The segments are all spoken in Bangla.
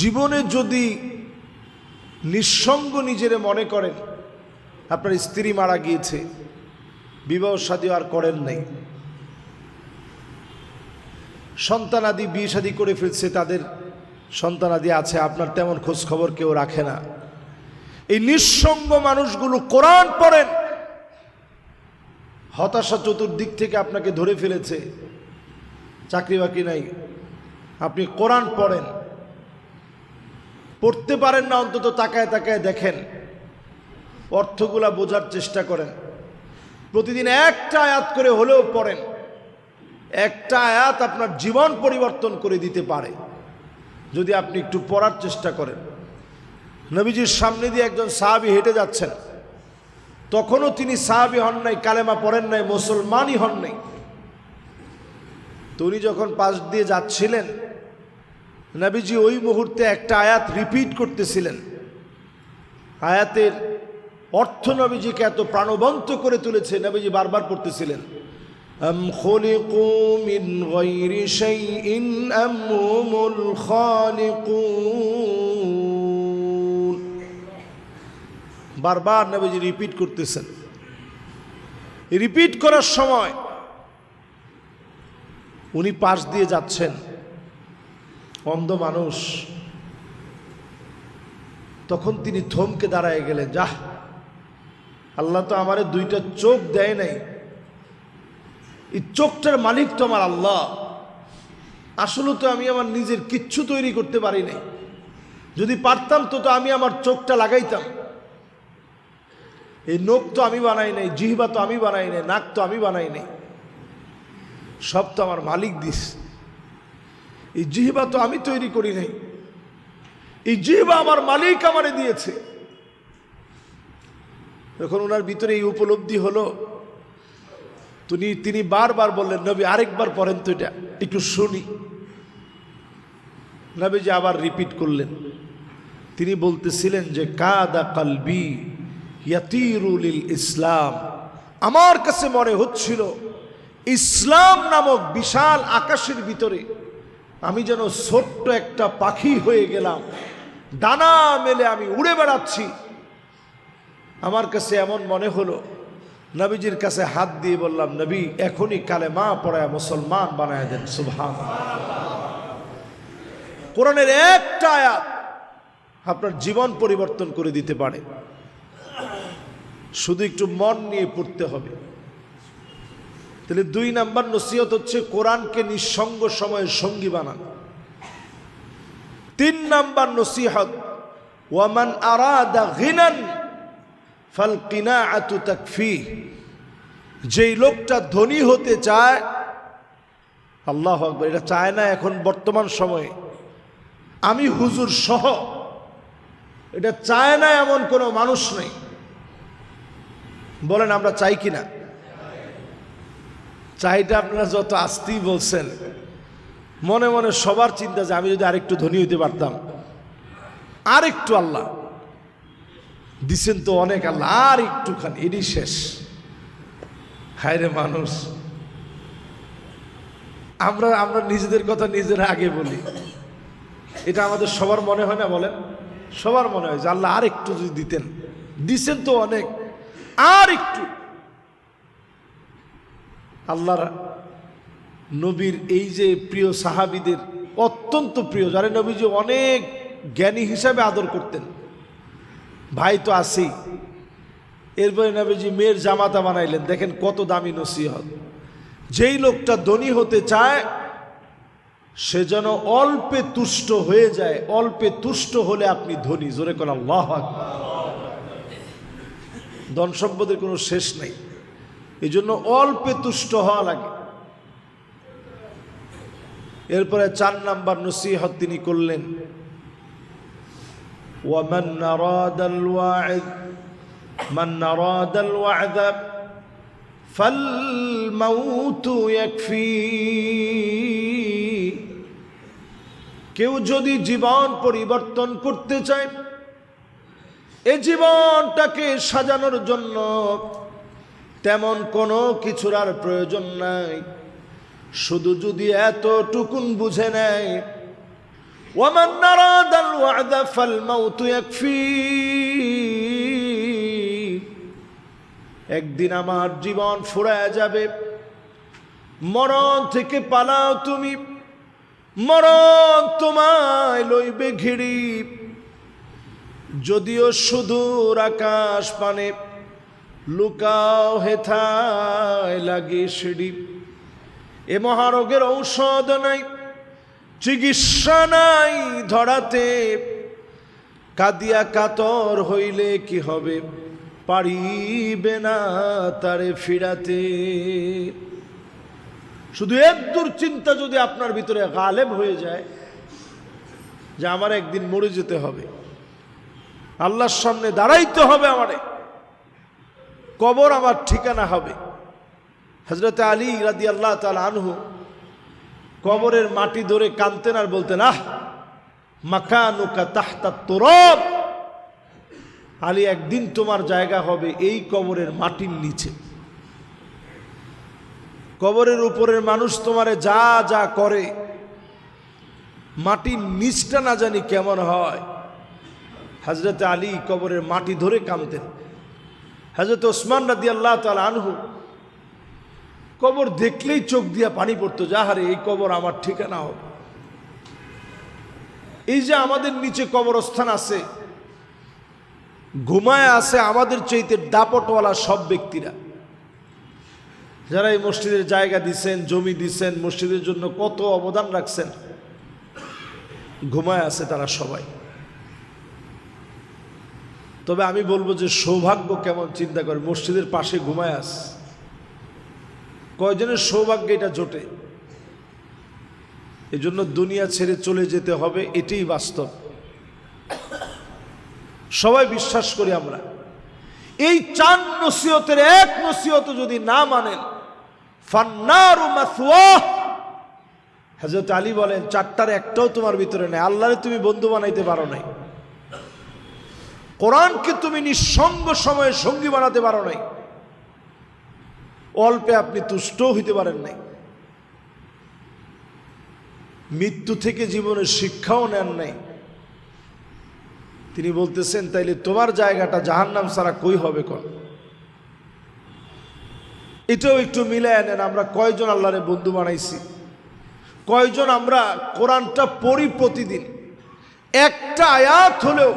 জীবনে যদি নিঃসঙ্গ নিজেরে মনে করেন, আপনার স্ত্রী মারা গিয়েছে, বিবাহ শাদী আর করেন নাই। সন্তানাদি বিয়ে শাদী করে ফেলছে, তাদের সন্তানাদি আছে, আপনার তেমন খোঁজ খবর কেউ রাখে না। এই নিঃসঙ্গ মানুষগুলো কোরআন পড়েন, হতাশা চতুর্দিক থেকে আপনাকে ধরে ফেলেছে, চাকরি বাকরি নাই, আপনি কোরআন পড়েন। পড়তে পারেন না, অন্তত তাকায় তাকায় দেখেন। অর্থগুলা বোঝার চেষ্টা করেন। প্রতিদিন একটা আয়াত করে হলেও পড়েন। একটা আয়াত আপনার জীবন পরিবর্তন করে দিতে পারে। যদি আপনি একটু পড়ার চেষ্টা করেন। নবীজির সামনে দিয়ে একজন সাহাবি হেঁটে যাচ্ছেন। তখনও তিনি সাহাবি হন নাই, কালেমা পড়েন নাই, মুসলমানই হন নাই। তো উনি যখন পাশ দিয়ে যাচ্ছিলেন নাবিজি ওই মুহূর্তে একটা আয়াত রিপিট করতেছিলেন। আয়াতের অর্থ নবীজিকে এত প্রাণবন্ত করে তুলেছে, নবীজি বারবার পড়তেছিলেন। বারবার নবীজি রিপিট করতেছেন। রিপিট করার সময় উনি পাশ দিয়ে যাচ্ছেন। অন্ধ মানুষ। তখন তিনি থমকে দাঁড়ায় গেলেন, যাহ, আল্লাহ তো আমারে দুইটা চোখ দেয় নাই। এই চোখটার মালিক তো আমার আল্লাহ। আসলে তো আমি আমার নিজের কিচ্ছু তৈরি করতে পারি নাই। যদি পারতাম তো তো আমি আমার চোখটা লাগাইতাম। এই নখ তো আমি বানাই নাই, জিহবা তো আমি বানাই নাই, নাক তো আমি বানাই নাই। সব তো আমার মালিক দিস। এই জিহবা তো আমি তৈরি করি নাই। এই জিহবা আমার মালিক আমারে দিয়েছে। যখন ওনার ভিতরে এই উপলব্ধি হলো। তিনি তিনি বারবার বললেন, নবী, আরেকবার পড়েন তো এটা, একটু শুনি। নবীজি আবার রিপিট করলেন। তিনি বলতেছিলেন যে, কাদা কালবি ইয়াতিরুল ইসলাম। আমার কাছে মনে হচ্ছিল, ইসলাম নামক বিশাল আকাশের ভিতরে আমি যেন ছোট্ট একটা পাখি হয়ে গেলাম। ডানা মেলে আমি উড়ে বেড়াচ্ছি। আমার কাছে এমন মনে হলো, নবীজির কাছে হাত দিয়ে বললাম, নবী, এখনই কালে মা পড়ায় মুসলমান বানায় দেন সুভান কোরআনের একটা আয়াত আপনার জীবন পরিবর্তন করে দিতে পারে। শুধু একটু মন নিয়ে পড়তে হবে। তাহলে দুই নাম্বার নসিহত হচ্ছে কোরআনকে নিঃসঙ্গ সময়ে সঙ্গী বানান। তিন নাম্বার নসিহত, ওয়ামান আরাদা ঘিনান ফাল কিনা আতু তাকফি যেই লোকটা ধনী হতে চায়, আল্লাহ আকবর, এটা চায় না এখন বর্তমান সময়ে। আমি হুজুর সহ, এটা চায় না এমন কোনো মানুষ নেই। বলেন আমরা চাই কি না চাইটা আপনারা যত আসতেই বলছেন, মনে মনে সবার চিন্তা যে আমি যদি আরেকটু ধনী হইতে পারতাম। আরেকটু আল্লাহ। দিছেন তো অনেক আল্লাহ, আর একটুখানি এটি শেষ। হায় মানুষ। আমরা আমরা নিজেদের কথা নিজেরা আগে বলি। এটা আমাদের সবার মনে হয় না বলেন? সবার মনে হয় যে আল্লাহ আর একটু যদি দিতেন। দিছেন তো অনেক, আর একটু। আল্লাহর নবীর এই যে প্রিয় সাহাবিদের অত্যন্ত প্রিয়, যারা নবীজি অনেক জ্ঞানী হিসাবে আদর করতেন। ভাই তো আসি এরপরে নবীজি মেয়ের জামাতা বানাইলেন। দেখেন কত দামি নসিহত। যেই লোকটা ধনী হতে চায়, সে যেন অল্পে তুষ্ট হয়ে যায়। অল্পে তুষ্ট হলে আপনি ধনী। জোরে কোন আল্লাহ। ধন সম্পদের কোনো শেষ নেই। এই জন্য অল্পে তুষ্ট হওয়া লাগে এরপরে চার নাম্বার নসিহত তিনি করলেন ومن أراد الوعد من أراد الوعد فالموت يكفي কেউ যদি জীবন পরিবর্তন করতে চায় এ জীবনটাকে সাজানোর জন্য তেমন কোনো কিছুর আর প্রয়োজন নাই শুধু যদি এতটুকুন বুঝে নেয় ومن أراد الوعد فالموت يكفي একদিন আমার জীবন ফুরায় যাবে মরণ থেকে পালাও তুমি মরণ তোমায় লইবে ঘিরি যদিও সুদূর আকাশ পানে লুকাও হেথায় লাগে সিঁড়ি। এ মহারোগের ঔষধ নাই, চিকিৎসা নাই ধরাতে। কাদিয়া কাতর হইলে কি হবে, পারিবে না তারে ফিরাতে। শুধু এক চিন্তা যদি আপনার ভিতরে গালেব হয়ে যায়, যে আমার একদিন মরে যেতে হবে। আল্লাহর সামনে দাঁড়াইতে হবে আমারে। কবর আমার ঠিকানা হবে। হজরত আলী রাদি আল্লাহ তাল আনহু কবরের মাটি ধরে কানতেন আর বলতেন, আহ, মাকানুকা তাহতা তোরব। আলী, একদিন তোমার জায়গা হবে এই কবরের মাটির নিচে। কবরের উপরের মানুষ তোমারে যা যা করে, মাটির নিচটা না জানি কেমন হয়। হজরত আলী কবরের মাটি ধরে কামতেন হজরত ওসমান রাদি আল্লাহ তাল আনহু, কবর দেখলেই চোখ দিয়া পানি পড়তো যাহারে এই কবর আমার ঠিকানা হবে। এই যে আমাদের নিচে কবরস্থান আছে, ঘুমায় আছে আমাদের চাইতে ডাপটওয়ালা সব ব্যক্তিরা। যারা এই মসজিদের জায়গা দিছেন, জমি দিছেন, মসজিদের জন্য কত অবদান রাখছেন, ঘুমায় আছে তারা সবাই। তবে আমি বলব যে সৌভাগ্য কেমন চিন্তা করে, মসজিদের পাশে ঘুমায় আস। কয়জনের সৌভাগ্য এটা জোটে? এজন্য দুনিয়া ছেড়ে চলে যেতে হবে, এটাই বাস্তব। সবাই বিশ্বাস করি আমরা, এই চার নসিহতের এক নসিহত যদি না মানেন হযরত আলী বলেন, চারটার একটাও তোমার ভিতরে নেই, আল্লাহরে তুমি বন্ধু বানাইতে পারো নাই। কোরআনকে তুমি নিঃসঙ্গ সময়ে সঙ্গী বানাতে পারো নাই। অল্পে আপনি তুষ্টও হইতে পারেন নাই। মৃত্যু থেকে জীবনের শিক্ষাও নেন নাই। তিনি বলতেছেন, তাইলে তোমার জায়গাটা জাহান্নাম সারা কই হবে কন? এটাও একটু মিলায় নেন, আমরা কয়জন আল্লাহরে বন্ধু বানাইছি। কয়জন আমরা কোরআনটা পড়ি প্রতিদিন। একটা আয়াত হলেও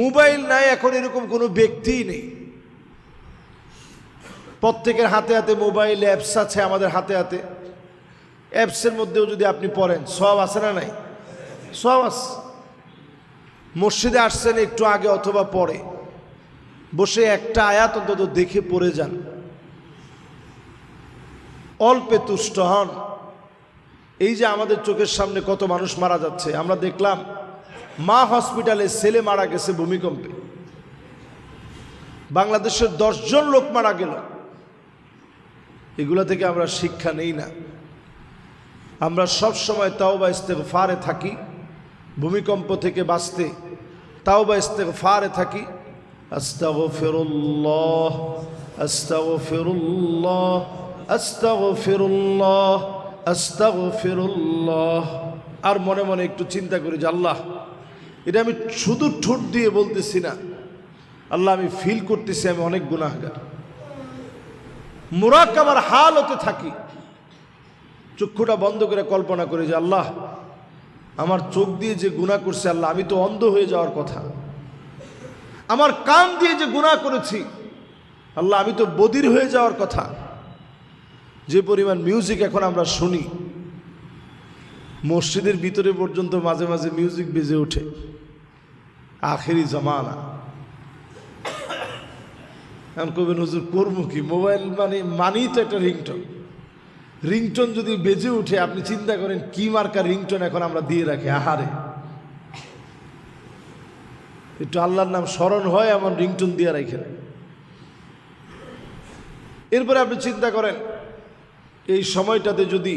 মোবাইল নাই, এখন এরকম কোনো ব্যক্তিই নেই। প্রত্যেকের হাতে হাতে মোবাইল অ্যাপস আছে আমাদের হাতে হাতে। অ্যাপসের মধ্যেও যদি আপনি পড়েন সব আছে না নাই? সব আছে। মসজিদে আসছেন একটু আগে অথবা পরে। বসে একটা আয়াত অন্তত দেখে পড়ে যান। অল্পে তুষ্ট হন। এই যে আমাদের চোখের সামনে কত মানুষ মারা যাচ্ছে, আমরা দেখলাম মা হসপিটালে ছেলে মারা গেছে ভূমিকম্পে। বাংলাদেশের দশজন লোক মারা গেল। এগুলো থেকে আমরা শিক্ষা নেই না। আমরা সব সময় তাও বা ফারে থাকি, ভূমিকম্প থেকে বাঁচতে তাও বা ফারে থাকি। আস্তাগফিরুল্লাহ আস্তাগফিরুল্লাহ আস্তাগফিরুল্লাহ আস্তাগফিরুল্লাহ। আর মনে মনে একটু চিন্তা করি যে আল্লাহ এটা আমি শুধু ঠোঁট দিয়ে বলতেছি না। আল্লাহ, আমি ফিল করতেছি, আমি অনেক গুনাহগার। মুরাকাবার হাল হতে থাকি। চক্ষুটা বন্ধ করে কল্পনা করি যে, আল্লাহ, আমার চোখ দিয়ে যে গুণা করছে, আল্লাহ, আমি তো অন্ধ হয়ে যাওয়ার কথা। আমার কান দিয়ে যে গুণা করেছি, আল্লাহ, আমি তো বদির হয়ে যাওয়ার কথা। যে পরিমাণ মিউজিক এখন আমরা শুনি, মসজিদের ভিতরে পর্যন্ত মাঝে মাঝে মিউজিক বেজে ওঠে। আখেরি জমানা। এখন কবি নজর করব কি? মোবাইল মানে মানেই তো একটা রিংটন। রিংটন যদি বেজে উঠে আপনি চিন্তা করেন, কি মার্কা রিংটন এখন আমরা দিয়ে রাখি? আহারে। একটু আল্লাহর নাম স্মরণ হয়, এমন রিংটন দিয়ে রাখে এরপরে আপনি চিন্তা করেন, এই সময়টাতে যদি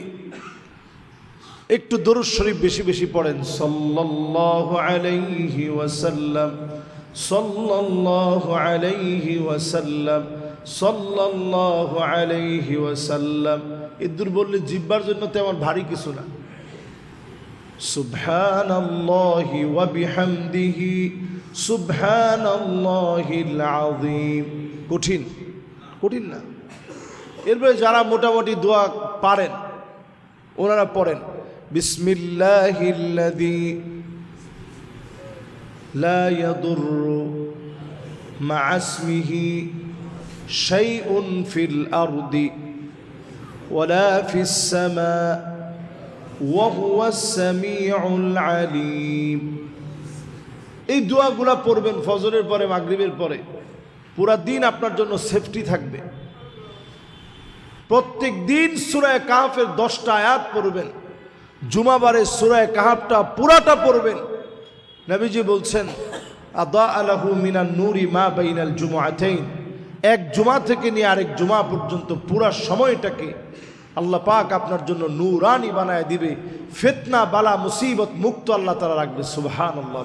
একটু দরুদ শরীফ বেশি বেশি পড়েন। সাল্লাল্লাহু আলাইহি ওয়াসাল্লাম, সাল্লাল্লাহু আলাইহি ওয়াসাল্লাম, সাল্লাল্লাহু আলাইহি ওয়াসাল্লাম। ইদুর বললে জিব্বার জন্য তেমন ভারী কিছু না। সুবহানাল্লাহি ওয়া বিহামদিহি, সুবহানাল্লাহিল আযীম। কঠিন কঠিন না। এরপরে যারা মোটামুটি দোয়া পারেন, ওনারা পড়েন। বিসমিল্লাহিল্লাযী লা ইয়াদুররু মা আসমিহি শাইউন ফিল আরদি ওয়ালা ফিস সামা وهو السميع العليم এই দোয়াগুলা পড়বেন ফজরের পরে মাগরিবের পরে পুরা দিন আপনার জন্য সেফটি থাকবে প্রত্যেক দিন সুরায় কাহাফের দশটা আয়াত পড়বেন জুমাবারে সুরায় কাহাবটা পুরাটা পড়বেন। নবীজি বলছেন, আদা আলাহু মিনা নুরি মা বাইনাল জুমাআতাইন। এক জুমা থেকে নিয়ে আরেক জুমা পর্যন্ত পুরা সময়টাকে আল্লাহ পাক আপনার জন্য নূরানি বানায় দিবে। ফেতনা, বালা, মুসিবত, মুক্ত আল্লাহ তারা রাখবে। সুবহান আল্লাহ